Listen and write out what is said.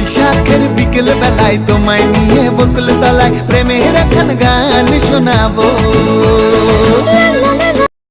বৈশাখের বিকেল বেলায় তোমায় নিয়ে বকুল তলায় প্রেমের এখন গান শোনাবো।